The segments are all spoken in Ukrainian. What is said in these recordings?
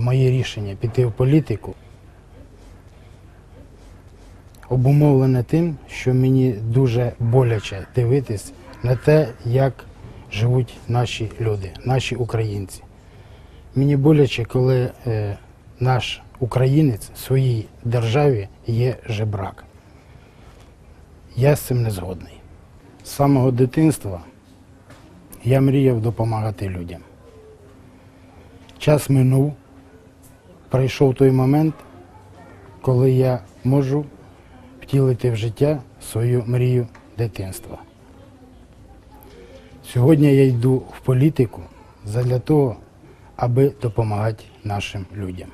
моє рішення піти в політику обумовлене тим, що мені дуже боляче дивитись на те, як живуть наші люди, наші українці. Мені боляче, коли е, наш українець в своїй державі є жебрак. Я з цим не згодний. З самого дитинства я мріяв допомагати людям. Час минув, прийшов той момент, коли я можу втілити в життя свою мрію дитинства. Сьогодні я йду в політику для того, аби допомагати нашим людям,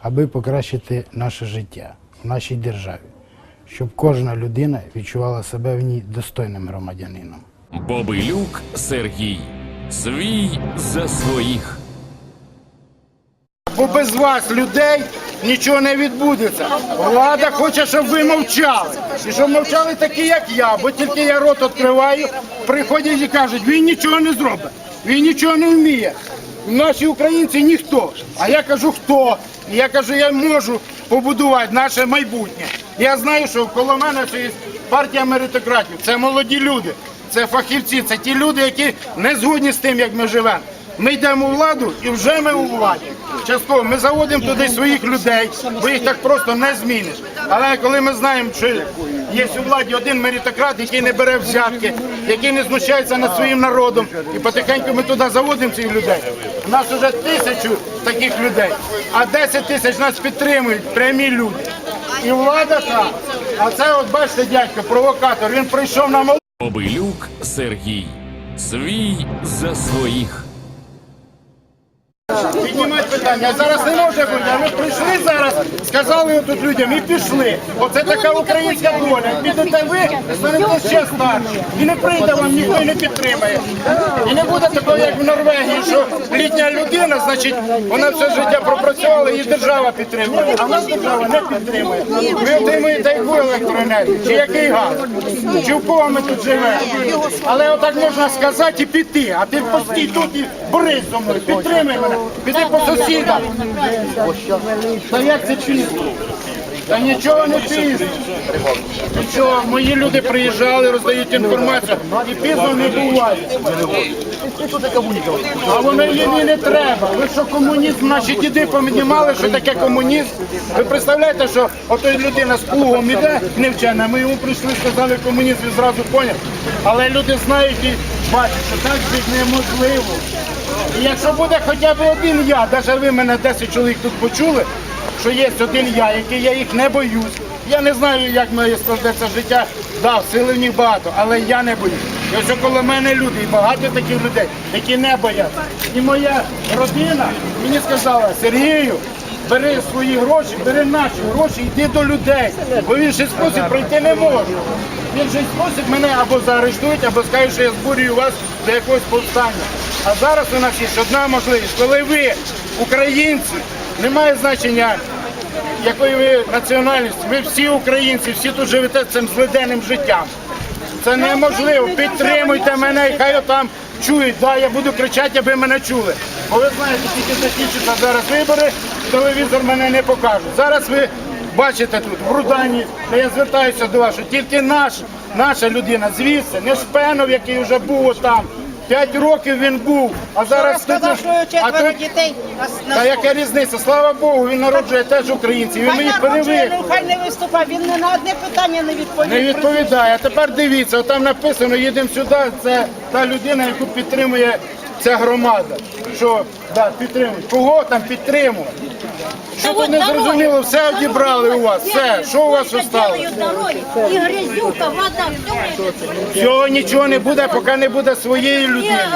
аби покращити наше життя в нашій державі, щоб кожна людина відчувала себе в ній достойним громадянином. Бобилюк Сергій. Свій за своїх. Бо без вас, людей, нічого не відбудеться. Влада хоче, щоб ви мовчали. І щоб мовчали такі, як я, бо тільки я рот відкриваю, приходять і кажуть, він нічого не зробить, він нічого не вміє. Наші українці ніхто. А я кажу, хто? Я кажу, я можу побудувати наше майбутнє. Я знаю, що коло мене є партія меритократів. Це молоді люди, це фахівці, це ті люди, які не згодні з тим, як ми живемо. Ми йдемо у владу і вже ми у владі. Частково ми заводимо туди своїх людей, бо їх так просто не зміниш. Але коли ми знаємо, що є у владі один меритократ, який не бере взятки, який не знущається над своїм народом, і потихеньку ми туди заводимо цих людей. У нас вже тисячу таких людей, а 10 тисяч нас підтримують прямі люди. І влада та, а це от бачите, дядько, провокатор. Він прийшов на мол. Бобилюк Сергій. Свій за своїх. Піднімати питання. Зараз не може бути. А ви прийшли зараз, сказали тут людям і пішли. Оце така українська доля. Підете ви, станете ще старші. І не прийде вам ніхто не підтримає. І не буде такого, як в Норвегії, що літня людина, значить, вона все життя пропрацювала, і держава підтримує. А нас держава не підтримує. Ви отримуєте яку електроенергію, чи який газ, чи в кого ми тут живемо. Але отак можна сказати і піти. А ти постій тут і борись зо мною, підтримай мене, піди по сусідам. Та як це чисто? Та нічого не пізно. Нічого, мої люди приїжджали, роздають інформацію, і пізно не буває. А воно їм і не треба. Ви що комунізм, наші діди помінімали, що таке комунізм. Ви представляєте, що ото людина з плугом іде, не вчена. Ми йому прийшли, сказали комунізм, він зразу поняв. Але люди знають і бачать, що так жити неможливо. І якщо буде хоча б один я, навіть ви мене 10 чоловік тут почули, що є один я, який я їх не боюсь. Я не знаю, як моє складеться життя. Да, сили в них багато, але я не боюсь. Ось коло мене люди, і багато таких людей, які не бояться. І моя родина мені сказала, Сергію, бери свої гроші, бери наші гроші, йди до людей, бо в інший спосіб пройти не можу. В інший спосіб мене або заарештують, або скажуть, що я збурюю вас до якогось повстання. А зараз у нас є одна можливість, коли ви, українці, немає значення, якої ви національності, ви всі українці, всі тут живете цим злиденним життям. Це неможливо. Підтримуйте мене, і хай там чують. Да, я буду кричати, аби мене чули. Бо ви знаєте, тільки закінчаться зараз вибори, телевізор мене не покажуть. Зараз ви бачите тут, в Рудані, де я звертаюся до вас, що тільки наш, наша людина звідси, не Шпенов, який вже був там. П'ять років він був, а зараз Сказав, що у а четверо тут- дітей. на- Та яка різниця? Слава Богу, він народжує теж українців. Він мені що перевикли. він хай не виступав, він не на одне питання не відповів. Не відповідає. А тепер дивіться, там написано, їдемо сюди. Це та людина, яку підтримує ця громада. Що да, підтримують. Кого там підтримують? Що тут не зрозуміло, все одібрали у вас. Все, що у вас осталось? дороги, и грязюка, вода, все Всього нічого не буде, поки не буде своєї людини.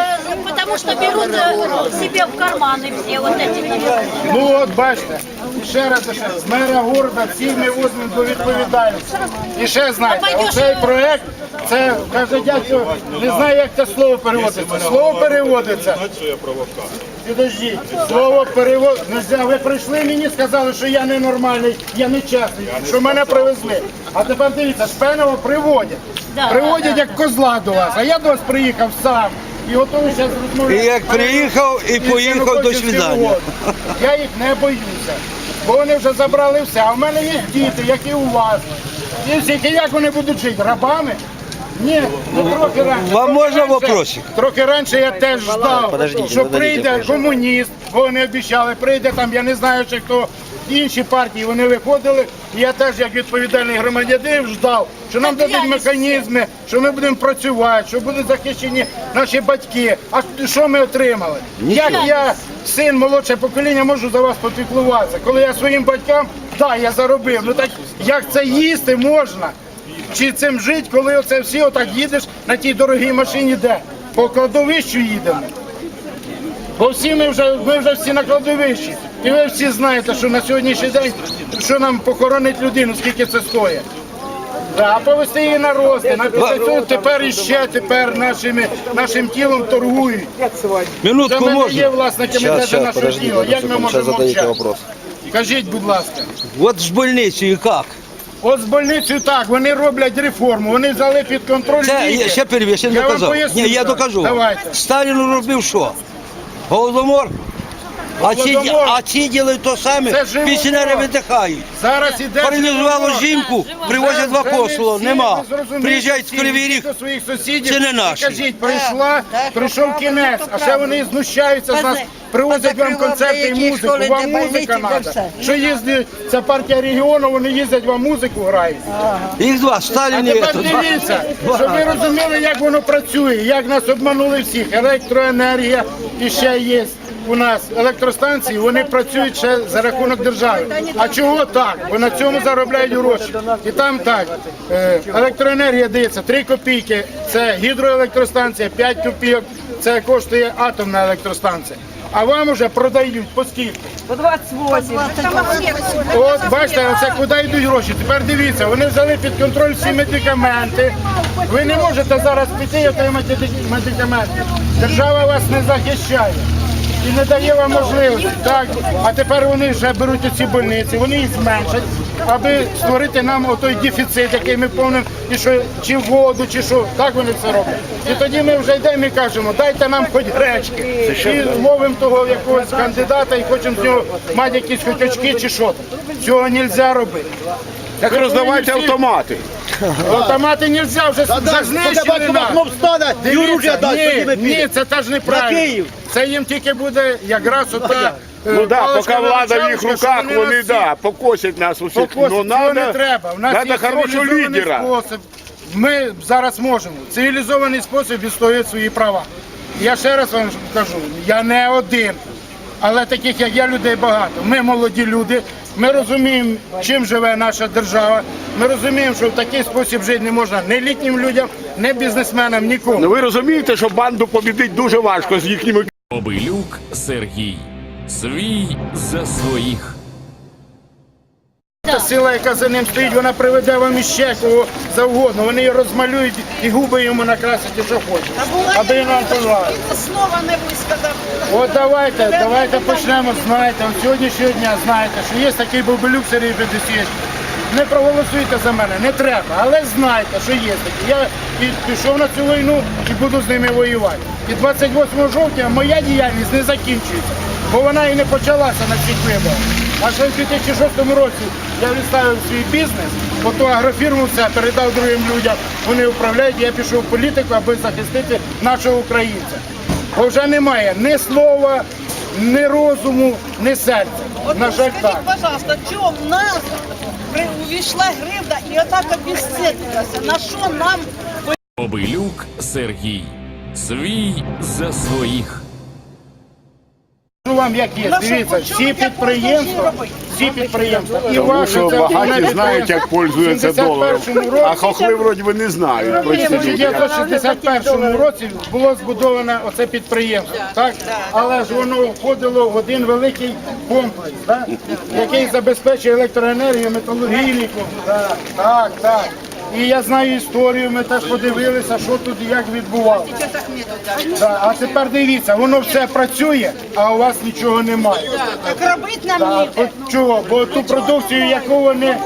потому что берут э, себе в карманы все вот эти наверное. Ну от бачите, і ще раз ще з мера города всіх ми возьмемо до відповідальності. І ще знаєте, оцей проект, це каже дядько, не знаю, як це слово переводиться. Слово переводиться. Підождіть, слово перевод. Нельзя. Ви прийшли мені, сказали, що я ненормальний, я нечесний, що мене привезли. А тепер дивіться, Шпенова приводять. Приводять як козла до вас. А я до вас приїхав сам. і готовий зараз розмовляти. І як приїхав, і поїхав, до всього. Я їх не боюся, бо вони вже забрали все. А в мене є діти, як і у вас. І всі, як вони будуть жити? Рабами? Ні, ну трохи раніше. Вам Трохи можна раніше- вопросик? Трохи раніше я теж ждав, що прийде комуніст, бо вони обіцяли, прийде там, я не знаю, чи хто. Інші партії вони виходили, і я теж як відповідальний громадянин ждав, що нам дадуть механізми, що ми будемо працювати, що будуть захищені наші батьки. А що ми отримали? Як я, син молодше покоління, можу за вас попіклуватися? Коли я своїм батькам, так, я заробив. Ну так як це їсти можна? Чи цим жити, коли оце всі отак їдеш на тій дорогій машині, де? По кладовищу їдемо. Бо всі ми вже, ми вже всі на кладовищі. І ви всі знаєте, що на сьогоднішній день, що нам похоронить людину, скільки це стоїть. Да, а повести її на рости, на після тепер іще тепер нашими, нашим тілом торгують. Це Минутку ми не є можна? власниками Щас, навіть щас, нашого подождите тіла. Як ми секунду, можемо сейчас зададите мовчати? вопрос. Кажіть, будь ласка. От з больницею як? От з больницею так, вони роблять реформу, вони взяли під контроль Це ліки. я ще перевів, я не Я вам доказав. поясню, Ні, я так. докажу. Давайте. Сталін робив що? Голодомор? А ці, Голодомор. а ці ділають то саме, Це живо. пенсіонери видихають. Зараз іде Паралізувало жінку, живо. привозять Це апостоло, всі, нема. Приїжджають всі, в Кривий Ріг, до своїх сусідів. Це не наші. Кажіть, прийшла, прийшов кінець, а ще вони знущаються з нас, привозять вам концерти і музику, вам музика треба. Що їздить ця партія регіону, вони їздять, вам музику грають. їх два, А Сталін тепер дивіться, щоб ви розуміли, як воно працює, як нас обманули всіх. Електроенергія і ще є у нас електростанції, вони працюють ще за рахунок держави. А чого так? Бо на цьому заробляють гроші. І там так, е, електроенергія дається 3 копійки, це гідроелектростанція, 5 копійок, це коштує атомна електростанція. А вам уже продають по скільки? От бачите, оце куди йдуть гроші. Тепер дивіться, вони взяли під контроль всі медикаменти. Ви не можете зараз піти і отримати медикаменти. Держава вас не захищає і не дає вам можливості. Так, а тепер вони вже беруть ці больниці, вони їх зменшать, аби створити нам отой дефіцит, який ми повним, і що чи воду, чи що. Так вони це роблять. І тоді ми вже йдемо і кажемо, дайте нам хоч гречки. І ловимо того якогось кандидата і хочемо з нього мати якісь хоч очки чи що. Цього не можна робити. Так роздавайте автомати. Автомати не можна, вже, знищили ні, це теж неправильно. Це їм тільки буде якраз ота Ну да, поки влада в їх руках, вони да, покосять нас усіх. Покосить, Ну цього не надо, треба. У нас надо є хорошого цивілізований лідера. спосіб. Ми зараз можемо. Цивілізований спосіб відстоювати свої права. Я ще раз вам кажу, я не один. Але таких, як я, людей багато. Ми молоді люди, ми розуміємо, чим живе наша держава. Ми розуміємо, що в такий спосіб жити не можна ні літнім людям, ні бізнесменам, нікому. Ну ви розумієте, що банду побідить дуже важко з їхніми Обилюк Сергій. Свій за своїх. Та сила, яка за ним стоїть, вона приведе вам іще кого завгодно. Вони її розмалюють і губи йому накрасять, і що хочуть. Аби він вам пожелав. Слова не висказав. От давайте, давайте почнемо. Знаєте, от сьогоднішнього дня знаєте, що є такий Бобелюк Сергій Федосійович. Не проголосуйте за мене, не треба, але знайте, що є такі. Я пішов на цю війну і буду з ними воювати. І 28 жовтня моя діяльність не закінчується, бо вона і не почалася на цих виборах. А ще в 2006 році я відставив свій бізнес, оту агрофірму все передав другим людям. Вони управляють, я пішов в політику, аби захистити нашого українця. Бо вже немає ні слова, ні розуму, ні серця. От На жаль, скажіть, так. пожалуйста, чому нас увійшла гривна і отак обесцінилася? На що нам Обилюк Сергій. Свій за своїх. Кажу вам, як є. Дивіться, всі підприємства, всі підприємства. І Тому ваше що це багаті знають, як пользуються В 71-му доларом. А хохли вроді би не знають. В Простите. 1961 році було збудоване оце підприємство, так? Але ж воно входило в один великий комплекс, так? який забезпечує електроенергію, металургійний комплекс. Так, так, так. І я знаю історію, ми теж подивилися, що тут і як відбувалося. Так, а тепер дивіться, воно все працює, а у вас нічого немає. так робити нам Так, ніде? от чого? Бо ту продукцію, яку вони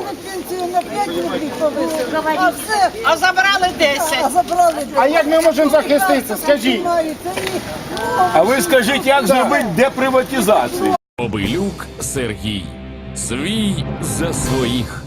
на 5 рублів повисили, а все, А забрали 10. а забрали. А як ми можемо захиститися? Скажіть. Знаю, це їх. А ви скажіть, як зробити деприватизацію? Обилюк Сергій. Свій за своїх.